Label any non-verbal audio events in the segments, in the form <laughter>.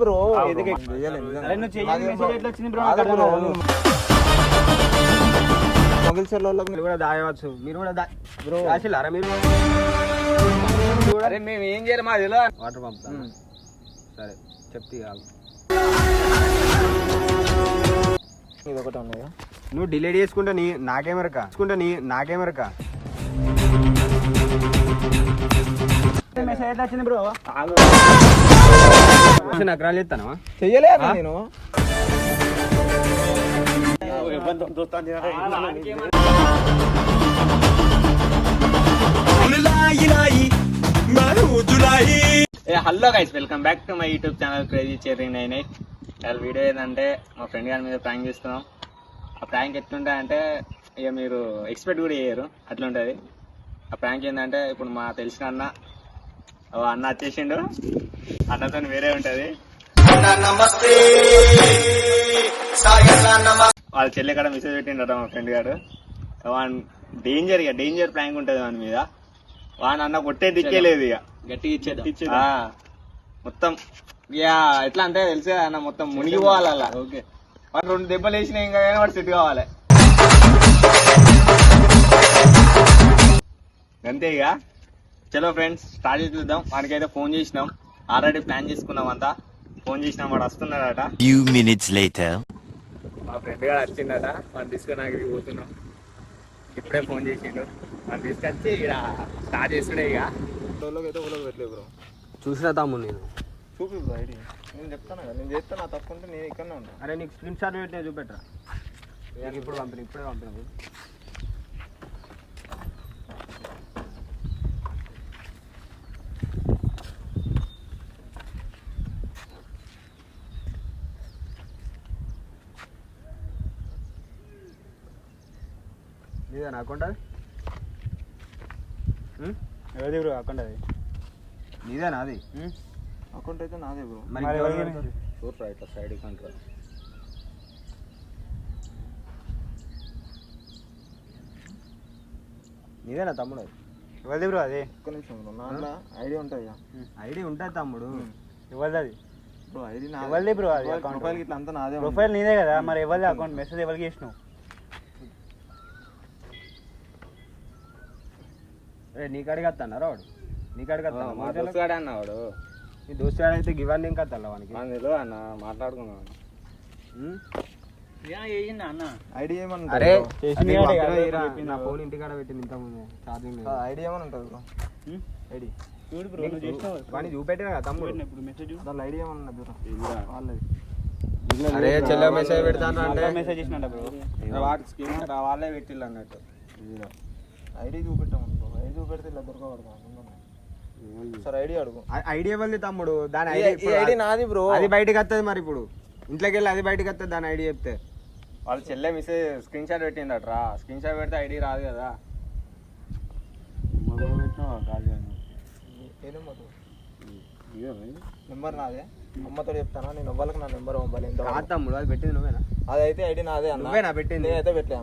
Bro మీరు కూడా దాయవచ్చు మీరు కూడా బ్రో. రాసిల్లారా మీరు? అరే మేము ఏం చేయాలి మా తెలియదు వాటర్ పంపుతాను. సరే చెప్తే కాదు ఇది ఒకటి ఉన్నాయా? నువ్వు డిలీట్ చేసుకుంటే నీ నాకేమెరక చేసుకుంటే నీ నాకేమెరక మెసేజ్ వచ్చింది బ్రో. చెప్తానా నేను? Hello guys welcome back to my YouTube channel crazy cherry nine eight video ఏంటంటే మా ఫ్రెండ్ గారి మీద ప్రాంక్ చేస్తున్నాం. ఆ ప్రాంక్ ఎట్లుంటా అంటే ఇక మీరు ఎక్స్పెక్ట్ కూడా చేయరు అట్లా ఉంటుంది ఆ ప్రాంక్ ఏంటంటే ఇప్పుడు మా తెలిసిన అన్న అన్న వచ్చేసిండు. అన్నతో వేరే ఉంటుంది. వాళ్ళ చెల్లి కాడ మెసేజ్ పెట్టిండట మా ఫ్రెండ్ గారు వాన్ డేంజర్ ఇక డేంజర్ ప్రాంక్ ఉంటుంది వాని మీద. వాని అన్న కొట్టే దిక్కే లేదు ఇక గట్టిగా ఇచ్చేదా మొత్తం ఇక ఎట్లా అంటే తెలుసా అన్న మొత్తం మునిగిపోవాలి అలా ఓకే. వాడు రెండు దెబ్బలు వేసినా ఇంకా కానీ వాడు సెట్ కావాలి. అంతే ఇక చలో ఫ్రెండ్స్ స్టార్ట్ చేద్దాం. వాడికైతే ఫోన్ చేసినాం. ఆల్రెడీ ప్లాన్ చేసుకున్నాం అంతా ఫోన్ చేసినాం వాడు వస్తున్నాడట. Later. మా ఫ్రెండ్ గారు వచ్చిండట. వాడు తీసుకొని నాకు పోతున్నాం. ఇప్పుడే ఫోన్ చేసిండు. వాడు తీసుకొచ్చి ఇక్కడ స్టార్ట్ చేస్తుండే ఇక. ఒకళ్ళకి అయితే ఒకళ్ళకి పెట్టలే బ్రో. చూసిన తమ్ముడు నేను. చూపి బ్రో ఐడి. నేను చెప్తాను కదా? నేను చేస్తాను నా తప్పు ఉంటే నేను ఇక్కడనే ఉంటాను అరే నీకు స్క్రీన్ షాట్ పెట్టినా చూపెట్టరా? ఇప్పుడు పంపిన ఇప్పుడే పంపిన. నీదేనా అకౌంట్ అది? ఎవరిది బ్రో అక్కడ అది? నీదేనా అది అకౌంట్ అయితే నాదే బ్రో? చూడరా ఇట్లా సైడ్ కంట్రోల్ నీదేనా తమ్ముడు అది? ఎవరిది బ్రో అది? ఒక్క నిమిషం బ్రో నాన్న ఐడి ఉంటుంది ఐడి ఉంటుంది తమ్ముడు. ఎవరిది అది? బ్రో ఐడి నా ఎవరిది బ్రో అది? ప్రొఫైల్ ఇట్లా అంతా నాదే. ప్రొఫైల్ నీదే కదా మరి ఎవరిది అకౌంట్? మెసేజ్ ఎవరికి చేసినావు? రే నీ కాడికి వస్తాను వాడు? నీ కాడికి మా దోస్తుగాడే అన్నవాడు నీ దోస్తు అయితే గివన్నీ ఇంకా వానికి? మన తెలియదు అన్న మాట్లాడుకున్నాం ఉం? ఐడి ఏమని అరే నా నాకు. పెట్టింది ఇంత ముందు ఛార్జింగ్ లేదు ఐడి ఏమని ఉంటుంది బ్రో? ఐడి. చూడు బ్రో నీకు వాడిని చూపెట్టిన కదా తమ్ముడు? ఇప్పుడు మెసేజ్ దాని ఐడి ఏమని ఉన్నది బ్రో? వాళ్ళది. అరే చెల్లె మెసేజ్ పెడతాను అంటే? మెసేజ్ చేసినట్ట బ్రో? వాళ్ళే పెట్టిల్లు అన్నట్టు. ఐడి చూపెట్టామని బ్రో ఐడి చూపెడితే ఇలా దొరకబడతాం సార్ ఐడి అడుగు. ఐడి ఇవ్వాలి తమ్ముడు? దాని ఐడి ఈ ఐడి నాది బ్రో. అది బయటకు వస్తుంది మరి ఇప్పుడు. ఇంట్లోకి వెళ్ళి అది బయటకు వస్తుంది దాని ఐడి చెప్తే. వాళ్ళ చెల్లె మెసేజ్ స్క్రీన్ షాట్ పెట్టిండట్రా స్క్రీన్ షాట్ పెడితే ఐడి రాదు కదా. నెంబర్ నాదే? అమ్మతో చెప్తానా? నేను ఎవ్వరికి నా నెంబర్ పంపాలి తమ్ముడు అది పెట్టింది నువ్వేనా? అదైతే ఐడి నాదే అన్న. నువ్వేనా పెట్టింది? నేనైతే పెట్టలే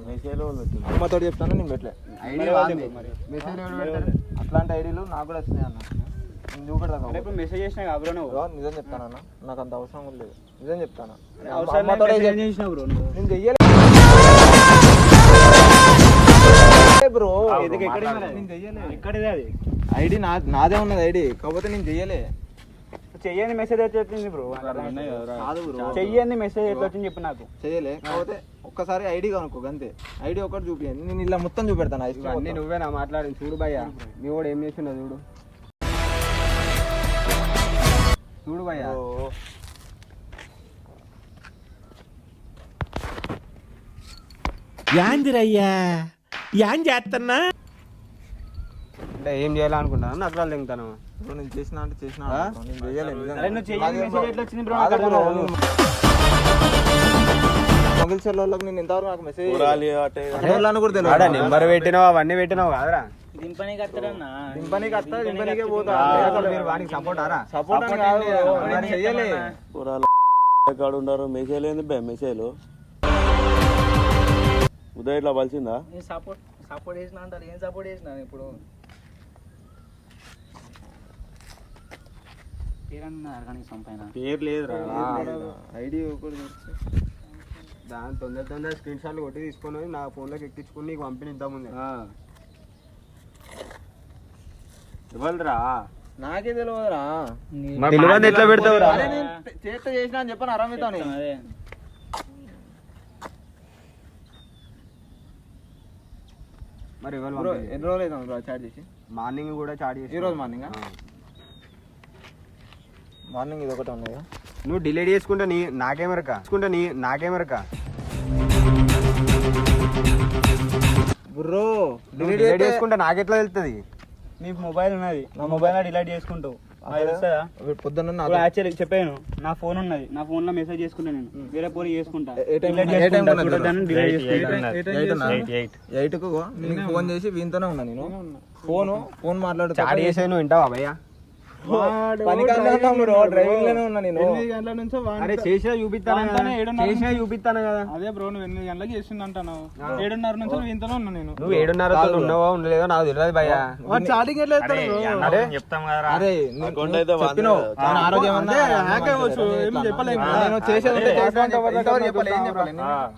అమ్మతో చెప్తాను? నేను పెట్టలే. ఐడి వాంది. మెసేజ్ అట్లాంటి ఐడీలు నాకు కూడా వచ్చినాయి అన్న. నేను చూపెడతా ఇప్పుడు మెసేజ్ చేసినా కాబట్టి నిజం చెప్తానన్న నాకు అంత అవసరం లేదు. నిజం చెప్తాను? అవసరం అమ్మతోనే లేదు, చెప్- చేసినా బ్రో నువ్వు. నేను చెయ్యలే. బ్రో? నేను చెయ్యలే. ఎక్కడిది అది. ఐడి నా నాదే ఉన్నది ఐడి. కాకపోతే నేను చెయ్యలే. చెయ్యని మెసేజ్ ఎట్లా వచ్చింది బ్రో కాదు బ్రో చెయ్యని మెసేజ్ ఎట్లా వచ్చింది చెప్పు నాకు. చెయ్యలే. కాకపోతే ఒక్కసారి ఐడి కనుక్కో అంతే ఐడి ఒకటి చూపించండి నేను ఇలా మొత్తం చూపెడతాను అన్ని. నువ్వేనా మాట్లాడింది. చూడు భయ్యా. మీ కూడా ఏం చేసిండో చూడు. చూడు భయ్యా. ఓ, యాందిరయ్యా. యాన్ చేస్తున్నా అంటే ఏం చేయాలనుకుంటాను నకరాలు తింటాను నేను చేసిన అంటే చేసిన నేను మెసేజ్ నేను నాకు కూడా తెలియదు. నెంబర్ పెట్టినావు అవన్నీ పెట్టినావు కాదురా? దింపనీకి వస్తాడన్నా దింపనీకి వస్తా దింపనీకే పోతా. అసలు మీరు వానికి సపోర్ట్ ఆరా? సపోర్ట్ అని కాదు. బ్రో, నేను చెయ్యలే కాడు ఉన్నారు మెసేజ్ బే మెసేజ్ ఉదయం ఇట్లా పలిచిందా? నేను సపోర్ట్ సపోర్ట్ చేసిన అంటారు. ఏం సపోర్ట్ చేసిన ఇప్పుడు? పేరు లేదురా. ఐడి ఒకటి దాని తొందర తొందర స్క్రీన్ షాట్లు కొట్టి తీసుకొని నా ఫోన్లోకి ఎక్కించుకుని నీకు పంపిణీ ఇద్దాం ముందు. ఇవ్వదురా. నాకే తెలియదురా తెలియదు ఎట్లా పెడతావురా? చేస్తే చేసిన అని చెప్పాను అరమితో మరి ఎన్ని రోజులు అవుతాం చాట్ చేసి? మార్నింగ్ కూడా చాట్ చేసి ఈ రోజు మార్నింగ్? మార్నింగ్ ఇది ఒకటి ఉన్నాయి నువ్వు డిలీట్ చేసుకుంటే నీ నాకేమరక చేసుకుంటే నీ నాకేమరక బ్రో డిలీట్ చేసుకుంటే నాకెట్లా వెళ్తుంది నీ మొబైల్ ఉన్నది. నా మొబైల్ డిలీట్ చేసుకుంటావు. తెలుస్తుందా? పొద్దున్న యాక్చువల్లీ చెప్పాను నా ఫోన్ ఉన్నది. నా ఫోన్లో మెసేజ్ చేసుకుంటా నేను. వేరే పోరి చేసుకుంటా. ఎయిట్కు ఫోన్ చేసి వీనితోనే ఉన్నా నేను. ఫోన్ ఫోన్ మాట్లాడుతా. చాట్ చేసే నువ్వు వింటావా భయ్యా? డ్రైవింగ్లోనే ఉన్నా నేను. ఎనిమిది గంటల నుంచి వాడితో- అరే చేసినా చూపిస్తాను కదా? ఏడున్నర చేసినా చూపిస్తాను కదా? అదే బ్రో నువ్వు ఎనిమిది గంటలకు చేస్తుంది అంటాను ఏడున్నర నుంచి నువ్వు ఇంతలో ఉన్నా నేను. నువ్వు ఏడున్నర ఉన్నావో ఉండలేదో? నాకు తెలియదు భయ్యా. చాటింగ్ ఎట్లా అరే అరే. చెప్పినావు. కానీ ఆరోగ్యం ఏం చెప్పలేము నేను చేసేది?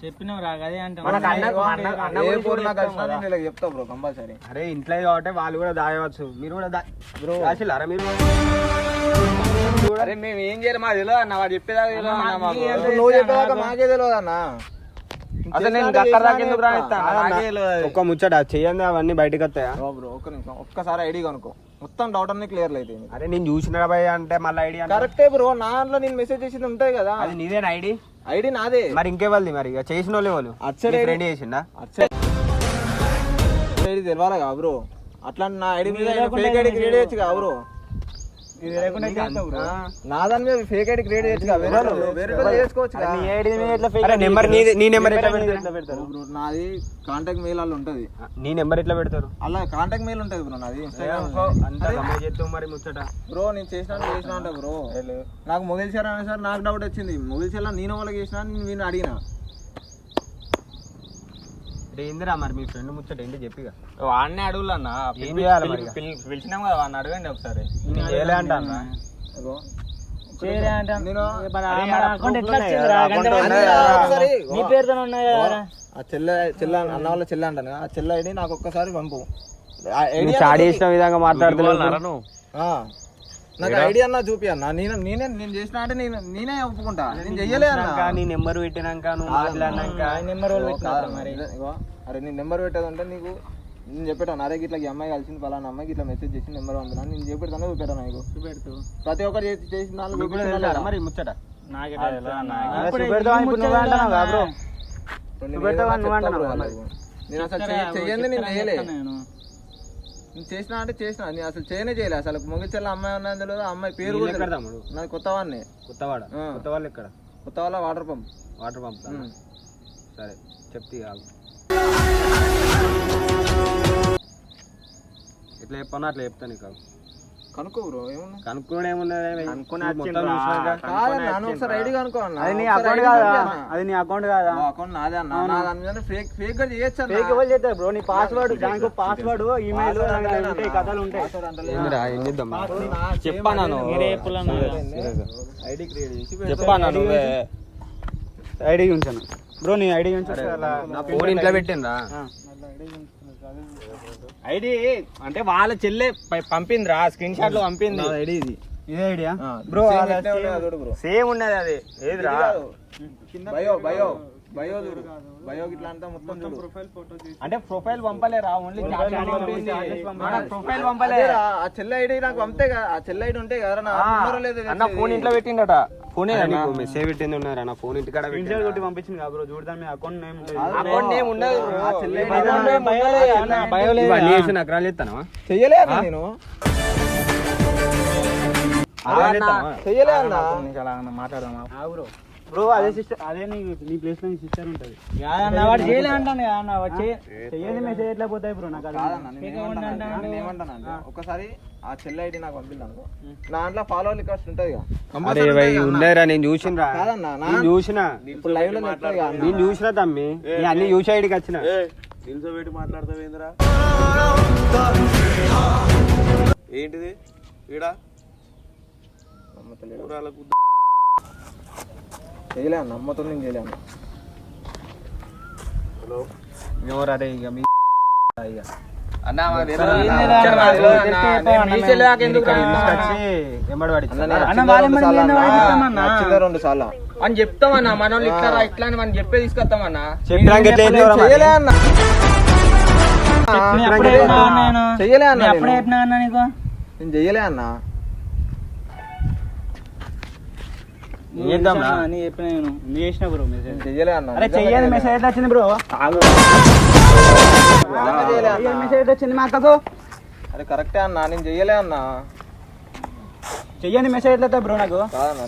చెప్పినావు అంటే మనకు అన్న- అన్న- అన్న ఏ గురించి ఫోన్ నాకు చెప్తాం వచ్చినా కదా. నేను ఇలా చెప్తా బ్రో కంపల్సరీ. అరే ఇంట్లో కాబట్టి వాళ్ళు కూడా దాయవచ్చు. మీరు కూడా దా బ్రో. రాసిల్లారా మీరు? అరే మేము ఏం చేయాలి? మాకు తెలియదు అన్న వాడు చెప్పేదాకా తెలియదు అన్న మాకు. నువ్వు చెప్పేదాకా మాకే తెలియదు అన్న. అసలు నేను దాకా ఎందుకు రానిస్తాను. ఒక్క ముచ్చట చెయ్యండి అవన్నీ బయటకు వస్తాయా? బ్రో ఒక్క నిమిషం ఒక్కసారి ఐడి కనుక్కో. మొత్తం డౌట్ అన్ని క్లియర్ అయితే అరే నేను చూసిన భయ అంటే మళ్ళీ ఐడి కరెక్టే బ్రో నా దాంట్లో నేను మెసేజ్ చేసింది ఉంటాయి కదా. అది నీదేనా ఐడి? ఐడి నాదే. మరి ఇంకేవాళ్ళది మరి? ఇక చేసిన వాళ్ళే. వాళ్ళు అచ్చడి ఐడి ఫ్రెండ్ చేసిండా? ఐడి తెలవాలి కదా బ్రో? అట్లా నా ఐడి మీద ఫేక్ ఐడి క్రియేట్ చేయొచ్చు కదా బ్రో? మీద ఫేక్ ఐడి క్రియేట్ చేసుకోవచ్చు నీ నెంబర్ పెడతారు? నీ నెంబర్ ఎట్లా ఎట్లా పెడతారు? పెడతారు? బ్రో నాది కాంటాక్ట్ మెయిల్ అలా ఉంటది. నీ నెంబర్ ఎట్లా పెడతారు? అలా కాంటాక్ట్ మెయిల్ ఉంటది బ్రో నాది మరి ముచ్చట. బ్రో నేను చేసిన చేసిన బ్రో. నాకు మొగిల్ సార్ అనే సార్ నాకు డౌట్ వచ్చింది. మొగిల్ సార్ నేను వాళ్ళకి చేసిన నేను అడిగిన. ఏందిరా మరి మీ ఫ్రెండ్ ముచ్చట ఏంటి చెప్పిగా వాడిని అడుగులన్నా ఏం చేయాలి మరి ఇక? పిలిచినాం కదా వాడిని అడగండి ఒకసారి నేను చేయలే ఇగో. అంటే నేను మన అరే, మన ఆ అకౌంట్ ఎట్లా proof వచ్చింది ఉన్నాయి రా? కదా, గంట అకౌంట్ మంది ఉన్నాయి రా. కదా, ఒకసారి నీ పేరుతో ఉన్నాయి కదా ఆ చెల్లె చెల్లె అన్న వాళ్ళ చెల్లె అంటాను కదా, ఆ చెల్లె ఐడి నాకు ఒక్కసారి పంపు ఆ ఐడి నువ్వు చాట్ చేసిన విధంగా మాట్లాడుతున్నావు ఆ. నాకు ఐడి అన్న చూపి అన్న. నేను నేనే నేను చేసిన అంటే నేను నేనే ఒప్పుకుంటా. నేను చెయ్యలే అన్న. నీ నెంబర్ పెట్టినాక నువ్వు మాట్లాడినాక నెంబర్ మరి. అరే నీ నెంబర్ పెట్టేదంటే నీకు నేను చెప్పాను అరే ఇట్లా ఈ అమ్మాయి కలిసింది పలానా అమ్మాయికి ఇట్లా మెసేజ్ చేసి నెంబర్ పంపినా. నేను చెప్పేటాను చూపెట్టాను నీకు? చూపెడుతూ ప్రతి ఒక్కరు చేసి చేసిన వాళ్ళే. మరి ముచ్చట? నేను అసలు చెప్తారా? చెయ్యి- చెయ్యంది నేను చెప్తారా? నేను. చేసిన అంటే చేసిన నేను అసలు చేయనే చేయలే అసలు మొగిచెల్ల అమ్మాయి ఉన్నది తెలియదు అమ్మాయి పేరు కూడా ఎక్కడ తెలియదు. తమ్ముడు నాది కొత్త వాడిని కొత్తవాడ ఆ. కొత్త వాళ్ళు ఎక్కడ కొత్త వాళ్ళ వాటర్ పంప్ వాటర్ ఉమ్. సరే చెప్తే కాదు ఎట్లా చెప్పానో అట్లా చెప్తాను నీకు కనుక్కో బ్రో ఏమన్నా కనుక్కోవడం ఏమున్నది కనుక్కొని మొత్తం వచ్చిండ్రా. చూసినాక కాదన్న నన్ను ఒకసారి ఐడి అది నీ అకౌంట్ కాదా. అది నీ అకౌంట్ కాదా? నా అకౌంట్ నాదే అన్న. నా దాని మీద ఫేక్ ఫేక్గా చేయొచ్చు అన్న. ఫేక్ ఎవరు చేస్తారు బ్రో నీ పాస్వర్డ్ దానికి పాస్వర్డ్ ఈమెయిల్ ఉంటాయి. కథలు ఉంటాయి. ఏం చేద్దాం చెప్పాను ఐడి క్రియేట్ చేసి చెప్పాను నువ్వే? ఐడి ఉంచాను బ్రో నీ ఐడి ఉంచాను నా ఫోన్ ఇంట్లో పెట్టిండ్రా. ఐడి అంటే వాళ్ళ చెల్లె పంపిందిరా స్క్రీన్ షాట్లో పంపింది. ఐడి ఇది. ఇదే ఐడియా? బ్రో సేమ్ ఉన్నది అది. ఏదిరా? Bio bio. బయో చూడు. బయో ఇట్లా అంతా మొత్తం చూడు. అంటే ప్రొఫైల్ పంపలేరా ఓన్లీ ప్రొఫైల్ పంపలే అదేరా, ఆ చెల్ల ఐడి నాకు పంపితే కదా ఆ చెల్ల ఐడి ఉంటే కదా నా ఉన్నారో లేదో అన్న ఫోన్ ఇంట్లో పెట్టిండట. ఫోన్ నీకు మెసేజ్ పెట్టింది ఉన్నారా నా ఫోన్ ఇంటికాడ కొట్టి పంపించింది కదా బ్రో చూడదాం మీ అకౌంట్ నేమ్ ఉంటుంది అకౌంట్ నేమ్ ఉండదు. ఆ చెల్ల. ఇవన్నీ చేసి నేను. చెయ్యలే అన్న. మాట్లాడదామా? బ్రో అదే సిస్టర్ అదే నీ నీ ప్లేస్లో నీ సిస్టర్ ఉంటది. వాడు చేయలే అంటాను కదా అన్న వాడు మెసేజ్ ఎట్లా పోతాయి బ్రో నాకు కాదన్న నేను ఒకసారి ఆ చెల్ల ఐడి నాకు పంపిల్లాను నా దాంట్లో ఫాలో రిక్వెస్ట్ ఉంటది. అరే. ఉన్నారా నేను చూసినరా? కాదన్న నేను చూసిన? ఇప్పుడు లైవ్లో. నేను చూసిన తమ్మి. నేను అన్ని చూసి ఐడికి వచ్చిన. నిల్చోబెట్టి మాట్లాడతావేందిరా ఏంటిది? ఈడ? ఊరాలకు చేయలే అన్న అమ్మతో నేను చేయలే అన్న ఎవరు అరే ఇక మీ <laughs> ఇక. రెండు సార్లు అని చెప్తామన్నా మన వాళ్ళు ఇట్లా ఇట్లా అని మనం చెప్పే తీసుకొస్తామన్నా. చెయ్యలే అన్న. నేను చెయ్యలే అన్న. నేను చేద్దామా? నీ చెప్పిన నేను. నీ చేసిన బ్రో మెసేజ్ నేను చెయ్యలే అన్న. అరే నిజంగా చెయ్యని చెయ్యలే. మెసేజ్ ఎట్లా వచ్చింది బ్రో. నిజంగా చెయ్యలే అన్న. చెయ్యని మెసేజ్ ఎట్లా వచ్చింది మా అక్కకు. అరే కరెక్టే అన్న. నేను చెయ్యలే అన్న. చెయ్యని మెసేజ్ ఎట్లా బ్రో నాకు.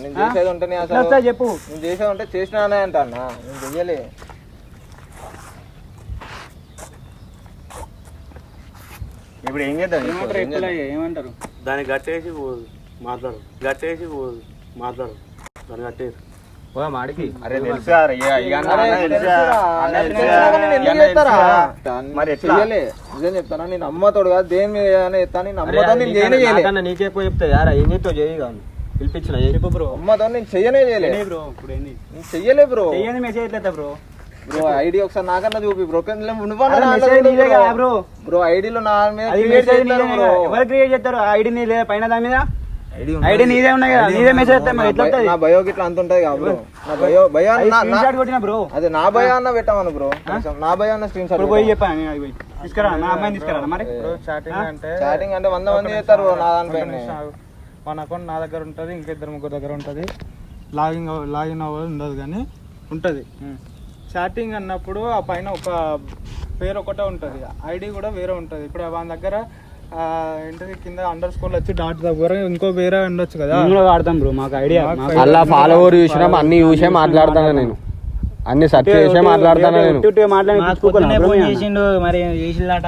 నేను చేసేది ఉంటే అసలు. చెప్పు. నేను చేసేది ఉంటే చేసినానే అంట అన్న. నేను చెయ్యలే. ఇప్పుడు ఏం చేద్దాం ఏమంటారు? దాన్ని గట్టేసి పోదు. మాట్లాడు. గట్టేసి పోదు. మాట్లాడు. మాడికి అరే నిజం చెప్తానా నేను అమ్మతోడు కాదు దేని మీద ఏదైనా చెప్తాను నేను అమ్మతో నేను చేయనే చేయలే నాకన్నా నీకే ఎక్కువ చెప్తా యారా చెప్తావు చేయి కాదు పిలిపించిన చెప్పు బ్రో అమ్మతో నేను చెయ్యనే చేయలే బ్రో ఇప్పుడు ఏంది నేను చెయ్యలే బ్రో చెయ్యని మెసేజ్ వస్తాయి బ్రో బ్రో ఐడి ఒకసారి నాకన్నా చూపి బ్రో కదా బ్రో ఐడిలో నా మీద క్రియేట్ చేస్తారు ఐడి పైన దాని మీద? ఐడి నీదే ఉన్నాయి కదా నీదే మెసేజ్ మరి ఎట్లా నా బయో గిట్లా అంత ఉంటది కదా బ్రో. నా బయో బయో స్క్రీన్ షాట్ కొట్టిన బ్రో? అదే నా బయో అన్న పెట్టామను బ్రో. నా బయో అన్న స్క్రీన్ షాట్ పోయి చెప్పాను నేను పోయి తీసుకురా నా అమ్మాయిని తీసుకురా మరి. చాటింగ్ అంటే చాటింగ్ అంటే వంద మంది చేస్తారు బ్రో నా దానిపైన మన అకౌంట్ నా దగ్గర ఉంటుంది ఇంకా ఇద్దరు ముగ్గురు దగ్గర ఉంటుంది. లాగిన్ లాగిన్ అవ్వాలి ఉండదు కానీ ఉంటుంది. చాటింగ్ అన్నప్పుడు ఆ పైన ఒక పేరు ఒకటే ఉంటుంది. ఐడి కూడా వేరే ఉంటుంది. ఇప్పుడు వాళ్ళ దగ్గర ఏంటిది కింద అండర్ స్కోర్ వచ్చి డాట్ దగ్గర ఇంకో వేరే ఉండొచ్చు కదా కూడా వాడతాం బ్రో మాకు ఐడియా అలా ఫాలోవర్ చూసినా అన్ని చూసే మాట్లాడతాను నేను అన్ని సెర్చ్ చేసే మాట్లాడతాను నేను చేసిండు మరి చేసిందట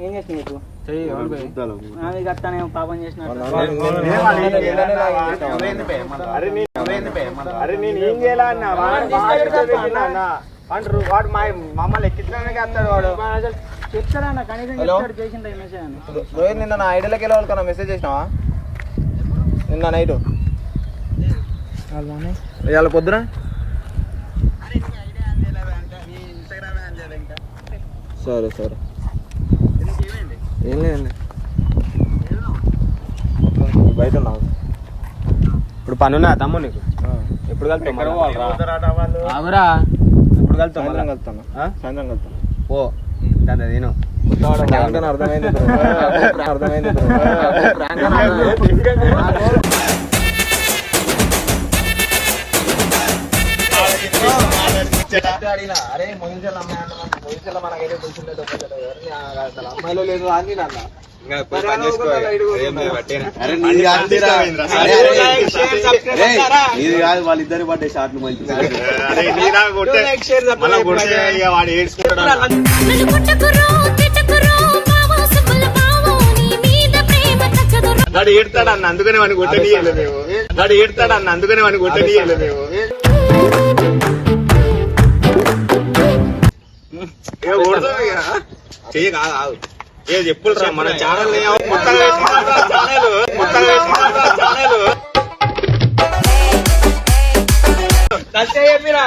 ఏం పాపం. అరే నేను ఏం అంటారు వాడు మా మమ్మల్ని ఎక్కించడానికి వస్తాడు వాడు. కనీసం మెసేజ్ రోహిత్ నిన్న నా ఐడియాలోకి వెళ్ళే వాళ్ళకన్నా మెసేజ్ చేసినావా? నిన్న నైట్. ఇవాళ పొద్దున? సరే సరే. ఏం లేదండి. బయట ఉన్నావు ఇప్పుడు పని ఉన్నా తమ్ము నీకు ఎప్పుడు కలుతాం ఆగురా. ఎప్పుడు కలుతాం సాయంత్రం కలుస్తాను ఓ దాన్ని నేను అర్థమైంది <laughs> అర్థమైంది అర్థమైంది. అడిగినా, అరే మొగిల్చెల్ల అమ్మాయి అంటున్నాను. మొగిల్చెల్ల మనకైతే తెలిసిందే దొంగతనం. అసలు అమ్మాయిలో లేదు అని ఇది కాదు వాళ్ళిద్దరు పడ్డే షాట్లు మంచి వాడు ఏడతాడు అన్న అందుకనే వాడిని కొట్టనీయలే మేము వాడు ఏడతాడు అన్న అందుకనే వాడిని కొట్టనీయలే మేము చెయ్యి కాదు కాదు ఏ చెప్పులు మన ఛానల్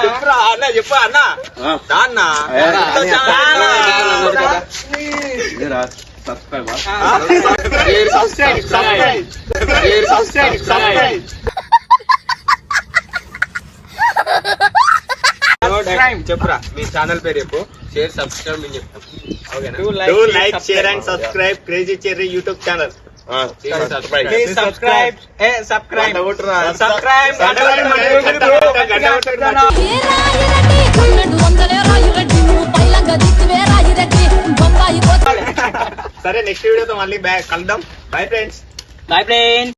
చెప్పురా అన్న చెప్పు అన్న. దా అన్న subscribe subscribe subscribe subscribe subscribe చెప్పురా మీ ఛానల్ పేరు చెప్పు. షేర్ సబ్స్క్రైబ్ చెప్తాం. Do like share and subscribe crazy cherry YouTube channel subscribe subscribe subscribe సరే నెక్స్ట్ వీడియోతో మళ్ళీ కలుద్దాం. Bye friends boy friend